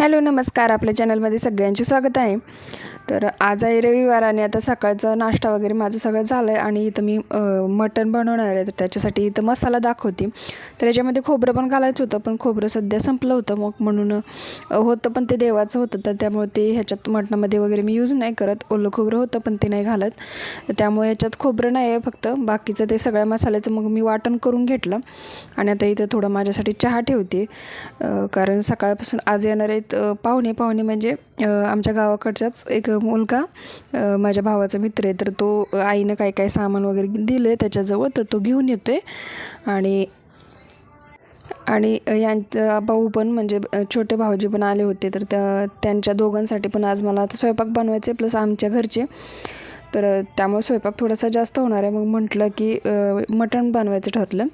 Hello नमस्कार. आपल्या चॅनलमध्ये सगळ्यांचे स्वागत आहे. तर आज आहे रविवार आणि आता सकाळचा नाश्ता वगैरे माझं सगळं झालं आहे आणि इथं मी मटण बनवणार आहे. तर त्याच्यासाठी इथं मसाला दाखवते. तर याच्यामध्ये खोबरं पण घालायचं होतं पण खोबरं सध्या संपलं होतं मग म्हणून होतं पण ते देवाचं होतं. तर त्यामुळे ते ह्याच्यात मटणामध्ये वगैरे मी यूज नाही करत. ओलं खोबरं होतं पण ते नाही घालत. तर त्यामुळे ह्याच्यात खोबरं नाही आहे फक्त. बाकीचं ते सगळ्या मसाल्याचं मग मी वाटण करून घेतलं. आणि आता इथं थोडं माझ्यासाठी चहा ठेवते. कारण सकाळपासून आज येणार आहेत पाहुणे. पाहुणे म्हणजे आमच्या गावाकडच्याच एक मुलगा माझ्या भावाचा मित्र आहे तर तो आईनं काय काय सामान वगैरे दिलं आहे त्याच्याजवळ तर तो घेऊन येतो आहे आणि आणि यांचा भाऊ पण म्हणजे छोटे भाऊजी पण आले होते तर त्या त्यांच्या दोघांसाठी पण आज मला आता स्वयंपाक बनवायचे प्लस आमच्या घरचे. तर त्यामुळे स्वयंपाक थोडासा जास्त होणार आहे. मग म्हटलं की मटण बनवायचं ठरलं.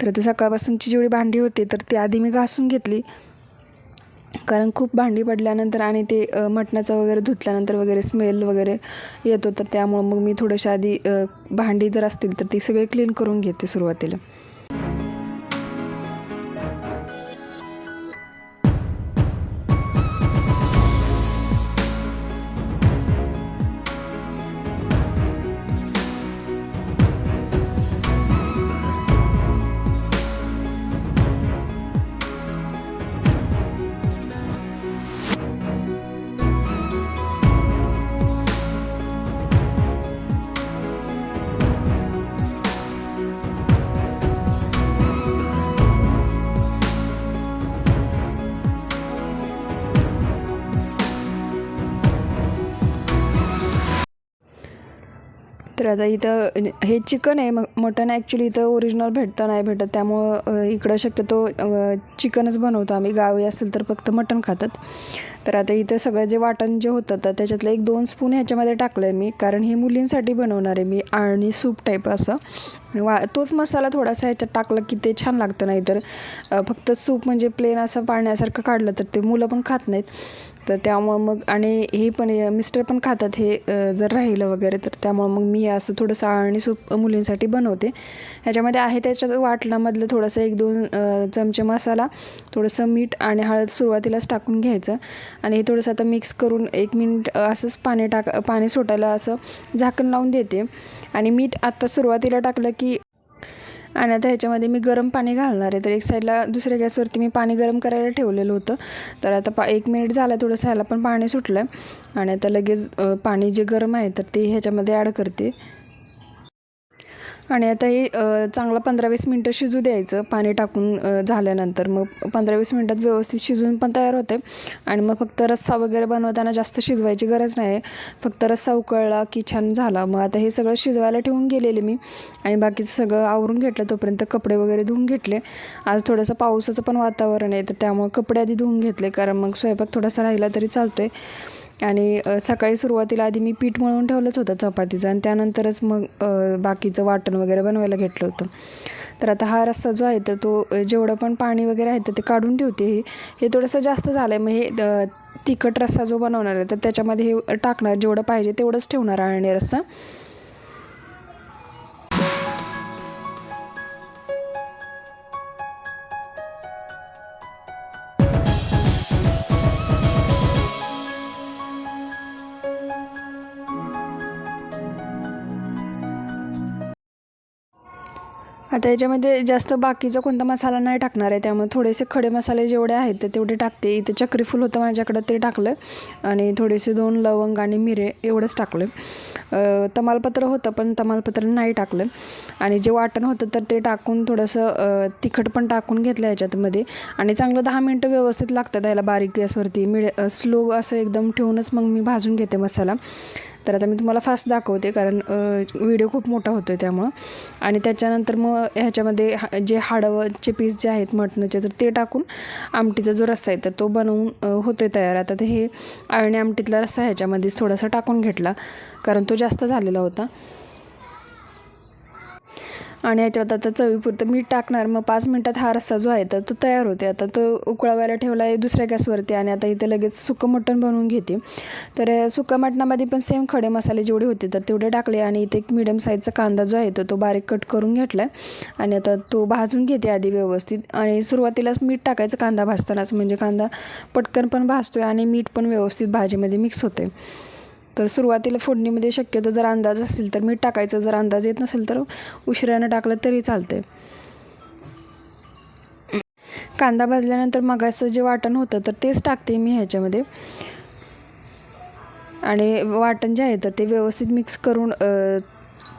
तर ते सकाळपासूनची जेवढी भांडी होती तर ती आधी मी घासून घेतली. कारण खूप भांडी पडल्यानंतर आणि ते मटणाचं वगैरे धुतल्यानंतर वगैरे स्मेल वगैरे येत तर त्यामुळं मग मी थोडीशी आधी भांडी जर असतील तर ती सगळे क्लीन करून घेते सुरुवातीला. तर आता इथं हे चिकन आहे मग मटण ॲक्च्युली इथं ओरिजिनल भेटतं नाही भेटत. त्यामुळं इकडं शक्यतो चिकनच बनवतो आम्ही. गावी असेल तर फक्त मटण खातात. तर आता इथं सगळं जे वाटण जे होतं तर त्याच्यातलं एक दोन स्पून ह्याच्यामध्ये टाकलं आहे मी. कारण हे मुलींसाठी बनवणार आहे मी आणि सूप टाईप असं. आणि वा तोच मसाला थोडासा ह्याच्यात टाकला की ते छान लागतं नाही तर फक्त सूप म्हणजे प्लेन असं पाण्यासारखं काढलं तर ते मुलं पण खात नाहीत. तर त्यामुळं मग आणि हे पण मिस्टर पण खातात हे जर राहिलं वगैरे तर त्यामुळं मग मी असं थोडंसं आणि सूप मुलींसाठी बनवते. ह्याच्यामध्ये आहे त्याच्यात वाटणामधलं थोडंसं एक दोन चमचे मसाला थोडंसं मीठ आणि हळद सुरुवातीलाच टाकून घ्यायचं. आणि हे थोडंसं आता मिक्स करून एक मिनिट असंच पाणी टाक पाणी सोटायला असं झाकण लावून देते. आणि मीठ आत्ता सुरुवातीला टाकलं की आणि आता ह्याच्यामध्ये मी गरम पाणी घालणार आहे. तर एक साईडला दुसऱ्या गॅसवरती मी पाणी गरम करायला ठेवलेलं होतं. तर आता पा एक मिनिट झालं थोडंसं ह्याला पण पाणी सुटलं आहे आणि आता लगेच पाणी जे गरम आहे तर ते ह्याच्यामध्ये ॲड करते. आणि आता हे चांगलं पंधरा वीस मिनटं शिजू द्यायचं पाणी टाकून झाल्यानंतर. मग पंधरा वीस मिनटात व्यवस्थित शिजून पण तयार होते. आणि मग फक्त रस्सा वगैरे बनवताना जास्त शिजवायची गरज नाही. फक्त रस्सा उकळला की छान झाला. मग आता हे सगळं शिजवायला ठेवून गेलेले मी. आणि बाकीचं सगळं आवरून घेतलं तोपर्यंत कपडे वगैरे धुवून घेतले. आज थोडंसं पावसाचं पण वातावरण आहे तर त्यामुळे कपडे आधी धुवून घेतले कारण मग स्वयंपाक थोडासा राहिला तरी चालतो आहे आणि सकाळी सुरुवातीला आधी मी पीठ मळून ठेवलंच होतं चपातीचं आणि त्यानंतरच मग बाकीचं वाटण वगैरे बनवायला घेतलं होतं. तर आता हा रस्सा जो आहे तर तो जेवढं पण पाणी वगैरे आहे तर ते काढून ठेवते. हे हे थोडंसं जास्त झालं आहे मग हे तिखट रस्सा जो बनवणार आहे तर त्याच्यामध्ये हे टाकणार जेवढं पाहिजे तेवढंच ठेवणार आणि रस्सा. आता याच्यामध्ये जास्त बाकीचा कोणता मसाला नाही टाकणार आहे. त्यामुळे थोडेसे खडे मसाले जेवढे आहेत ते तेवढे टाकते. इथे चक्रीफूल होतं माझ्याकडं ते टाकलं. आणि थोडेसे दोन लवंग आणि मिरे एवढंच टाकलं. तमालपत्र होतं पण तमालपत्र नाही टाकलं. आणि जे वाटण होतं तर ते टाकून थोडंसं तिखट पण टाकून घेतलं याच्यातमध्ये आणि चांगलं दहा मिनटं व्यवस्थित लागतात याला बारीक गॅसवरती. मिड स्लो असं एकदम ठेवूनच मग मी भाजून घेते मसाला. तर आता मी तुम्हाला फास्ट दाखवते कारण व्हिडिओ खूप मोठा होतो आहे त्यामुळं. आणि त्याच्यानंतर मग ह्याच्यामध्ये हा- जे हाडवचे पीस जे आहेत मटणाचे तर ते टाकून आमटीचा जो रस्सा आहे तर तो बनवून होतो आहे तयार. आता ते हे अळणी आमटीतला रस्सा ह्याच्यामध्येच थोडासा टाकून घेतला कारण तो जास्त झालेला होता. आणि याच्यात आता चवीपुरतं मीठ टाकणार. मग पाच मिनटात हा रस्सा जो आहे तर तो तयार होते. आता तो उकळवायला ठेवला आहे दुसऱ्या गॅसवरती आणि आता इथे लगेच सुकं मटण बनवून घेते. तर सुकं मटणामध्ये पण सेम खडे मसाले जेवढे होते तर तेवढे टाकले आणि इथे एक मिडियम साईजचा कांदा जो आहे तो तो बारीक कट करून घेतला आहे आणि आता तो भाजून घेते आधी व्यवस्थित. आणि सुरुवातीलाच मीठ टाकायचं कांदा भाजतानाच म्हणजे कांदा पटकन पण भाजतो आहे आणि मीठ पण व्यवस्थित भाजीमध्ये मिक्स होते तर सुरुवातीला फोडणीमध्ये शक्यतो जर अंदाज असेल तर मीठ टाकायचं. जर अंदाज येत नसेल तर उशिरानं टाकलं तरी चालते कांदा भाजल्यानंतर मगाचं जे वाटण होतं तर तेच टाकते मी ह्याच्यामध्ये. आणि वाटण जे आहे तर ते व्यवस्थित मिक्स करून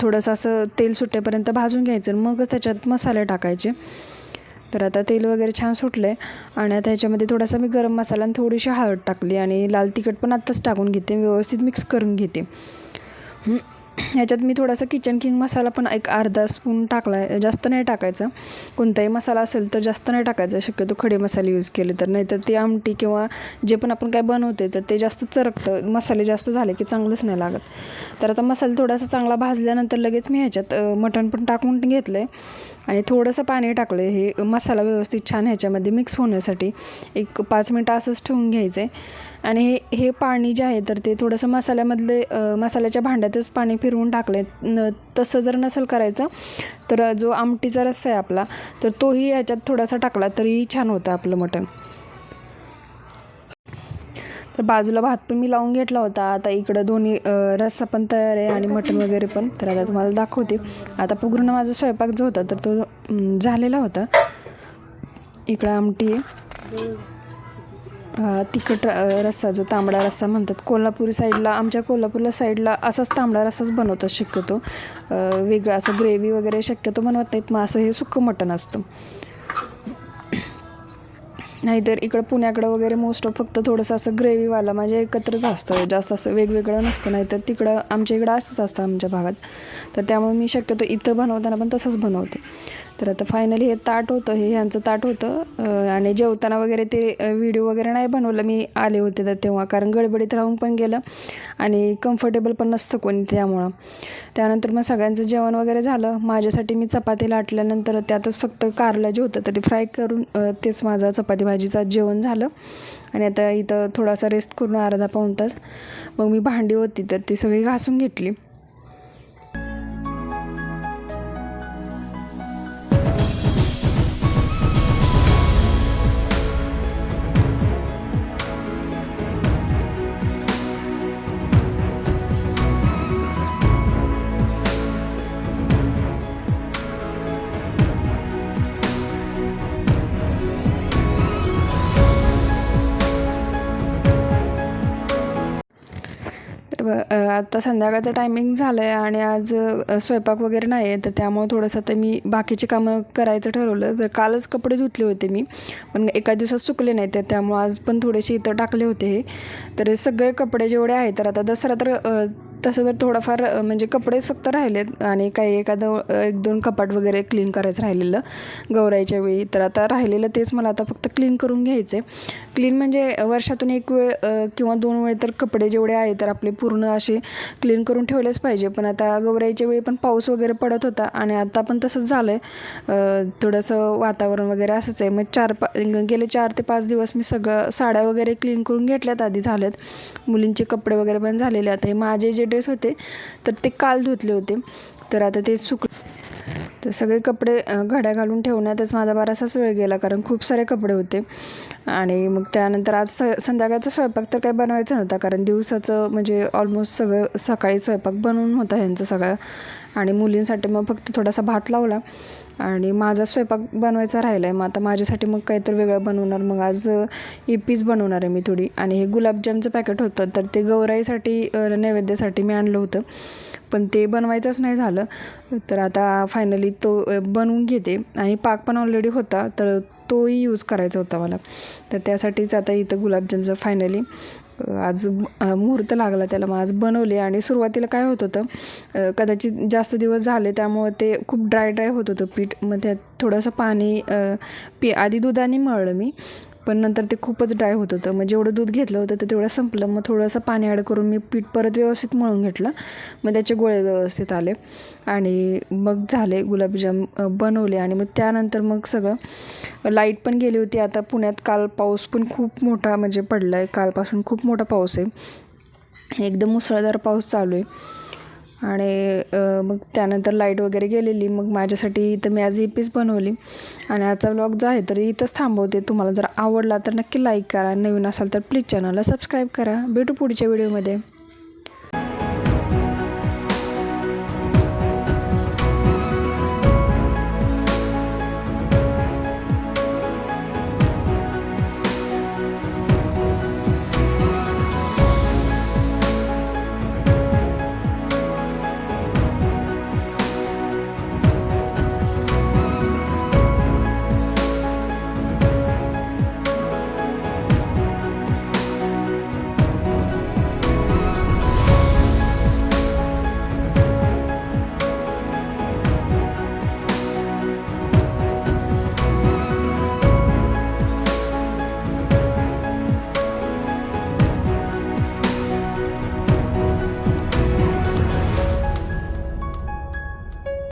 थोडंसं असं तेल सुटेपर्यंत भाजून घ्यायचं आणि मगच त्याच्यात मसाले टाकायचे. तर आता तेल वगैरे छान सुटलं आहे आणि आता ह्याच्यामध्ये थोडासा मी गरम मसाला आणि थोडीशी हळद टाकली आणि लाल तिखट पण आत्ताच टाकून घेते. व्यवस्थित मिक्स करून घेते. ह्याच्यात मी थोडासा किचन किंग मसाला पण एक अर्धा स्पून टाकला आहे जास्त नाही टाकायचा. कोणताही मसाला असेल तर जास्त नाही टाकायचा. शक्यतो खडे मसाले यूज केले तर. नाहीतर ते आमटी किंवा जे पण आपण काय बनवते तर ते जास्त चरकतं. मसाले जास्त झाले की चांगलंच नाही लागत. तर आता मसाला थोडासा चांगला भाजल्यानंतर लगेच मी ह्याच्यात मटण पण टाकून घेतलं आहे आणि थोडंसं पाणी टाकलं आहे हे मसाला व्यवस्थित छान ह्याच्यामध्ये मिक्स होण्यासाठी एक पाच मिनटं असंच ठेवून घ्यायचं आहे आणि हे हे पाणी जे आहे तर ते थोडंसं मसाल्यामधले मसाल्याच्या भांड्यातच पाणी फिरवून टाकले न तसं जर नसेल करायचं तर जो आमटीचा रस्सा आहे आपला तर तोही याच्यात थोडासा टाकला तरीही छान होतं आपलं मटण. तर बाजूला भात पण मी लावून घेतला होता. आता इकडं दोन्ही रस्सा पण तयार आहे आणि मटण वगैरे पण. तर आता तुम्हाला दाखवते. आता पूर्ण माझा स्वयंपाक जो होता तर तो झालेला होता. इकडं आमटी आहे. तिखट रस्सा जो तांबडा रस्सा म्हणतात कोल्हापुरी साईडला आमच्या कोल्हापूरला साईडला असाच तांबडा रस्साच बनवतात शक्यतो. वेगळं असं ग्रेव्ही वगैरे शक्यतो बनवत नाहीत मग असं हे सुक्कं मटण असतं. नाहीतर इकडं पुण्याकडं वगैरे मोस्ट ऑफ फक्त थोडंसं असं ग्रेव्हीवाला म्हणजे एकत्रच असतं जास्त असं वेगवेगळं नसतं नाहीतर तिकडं आमच्या इकडं असंच असतं आमच्या भागात. तर त्यामुळे मी शक्यतो इथं बनवताना पण तसंच बनवते. तर आता फायनली हे ताट होतं हे ह्यांचं ताट होतं. आणि जेवताना वगैरे ते व्हिडिओ वगैरे नाही बनवलं मी आले होते तर तेव्हा. कारण गडबडीत राहून पण गेलं आणि कम्फर्टेबल पण नसतं कोणी त्यामुळं. त्यानंतर मग सगळ्यांचं जेवण वगैरे झालं. माझ्यासाठी मी चपाती लाटल्यानंतर त्यातच फक्त कारलं जे होतं तर ते फ्राय करून तेच माझं चपाती भाजीचं जेवण झालं. आणि आता इथं थोडासा रेस्ट करून अर्धा पाऊण तास. मग मी भांडी होती तर ती सगळी घासून घेतली. आता संध्याकाळचं टायमिंग झालं आहे आणि आज स्वयंपाक वगैरे नाही आहे तर त्यामुळे थोडंसं तर मी बाकीची कामं करायचं ठरवलं. तर कालच कपडे धुतले होते मी पण एका दिवसात सुकले नाही ते त्यामुळे आज पण थोडेसे इथं टाकले होते हे. तर सगळे कपडे जेवढे आहेत तर आता दसरा तर तसं तर थोडंफार म्हणजे कपडेच फक्त राहिलेत आणि काही एखादं एक दोन कपाट वगैरे क्लीन करायचं राहिलेलं गौराईच्या वेळी. तर आता राहिलेलं तेच मला आता फक्त क्लीन करून घ्यायचे क्लीन म्हणजे वर्षातून एक वेळ किंवा दोन वेळ तर कपडे जेवढे आहे तर आपले पूर्ण असे क्लीन करून ठेवलेच पाहिजे. पण आता गौराईच्या वेळी पण पाऊस वगैरे पडत होता आणि आता पण तसंच झालं आहे थोडंसं वातावरण वगैरे असंच आहे. मग चार पा गेले चार ते पाच दिवस मी सगळं साड्या वगैरे क्लीन करून घेतल्यात आधी झाल्यात. मुलींचे कपडे वगैरे पण झालेले. आता हे माझे जे ड्रेस होते तर ते काल धुतले होते. तर आता ते सुक तर सगळे कपडे घड्या घालून ठेवण्यातच माझा बराचसाच वेळ गेला कारण खूप सारे कपडे होते. आणि मग त्यानंतर आज स संध्याकाळचा स्वयंपाक तर काही बनवायचा नव्हता कारण दिवसाचं म्हणजे ऑलमोस्ट सगळं सकाळी स्वयंपाक बनवून होता ह्यांचं सगळं. आणि मुलींसाठी मग फक्त थोडासा भात लावला. आणि माझा स्वयंपाक बनवायचा राहिला आहे मग आता माझ्यासाठी मग काहीतरी वेगळं बनवणार. मग आज इपीच बनवणार आहे मी थोडी. आणि हे गुलाबजामचं पॅकेट होतं. तर ते गौराईसाठी नैवेद्यासाठी मी आणलं होतं. पण ते बनवायचंच नाही झालं. तर आता फायनली तो बनवून घेते. आणि पाक पण ऑलरेडी होता तर तोही यूज करायचा होता मला. तर त्यासाठीच आता इथं गुलाबजामचं फायनली आज मुहूर्त लागला त्याला. मग आज बनवले आणि सुरुवातीला काय होत होतं कदाचित जास्त दिवस झाले त्यामुळं ते खूप ड्राय ड्राय होत होतं पीठ. मग त्यात थोडंसं पाणी पी आधी दुधाने मळलं मी. पण नंतर ते खूपच ड्राय होत होतं. मग जेवढं दूध घेतलं होतं ते तेवढं संपलं. मग थोडंसं पाणी ॲड करून मी पीठ परत व्यवस्थित मळून घेतलं. मग त्याचे गोळे व्यवस्थित आले. आणि मग झाले गुलाबजाम बनवले. आणि मग त्यानंतर मग सगळं लाइट पण गेली होती. आता पुण्यात काल पाऊस पण खूप मोठा म्हणजे पडला आहे कालपासून खूप मोठा पाऊस आहे. एकदम मुसळधार पाऊस चालू आहे. आणि मग त्यानंतर लाइट वगैरे गेलेली. मग माझ्यासाठी इथं मी आज पीस बनवली. आणि आजचा व्लॉग जो आहे तर इथंच थांबवते. तुम्हाला जर आवडला तर नक्की लाईक करा. नवीन असाल तर प्लीज चॅनलला सबस्क्राईब करा. भेटू पुढच्या व्हिडिओमध्ये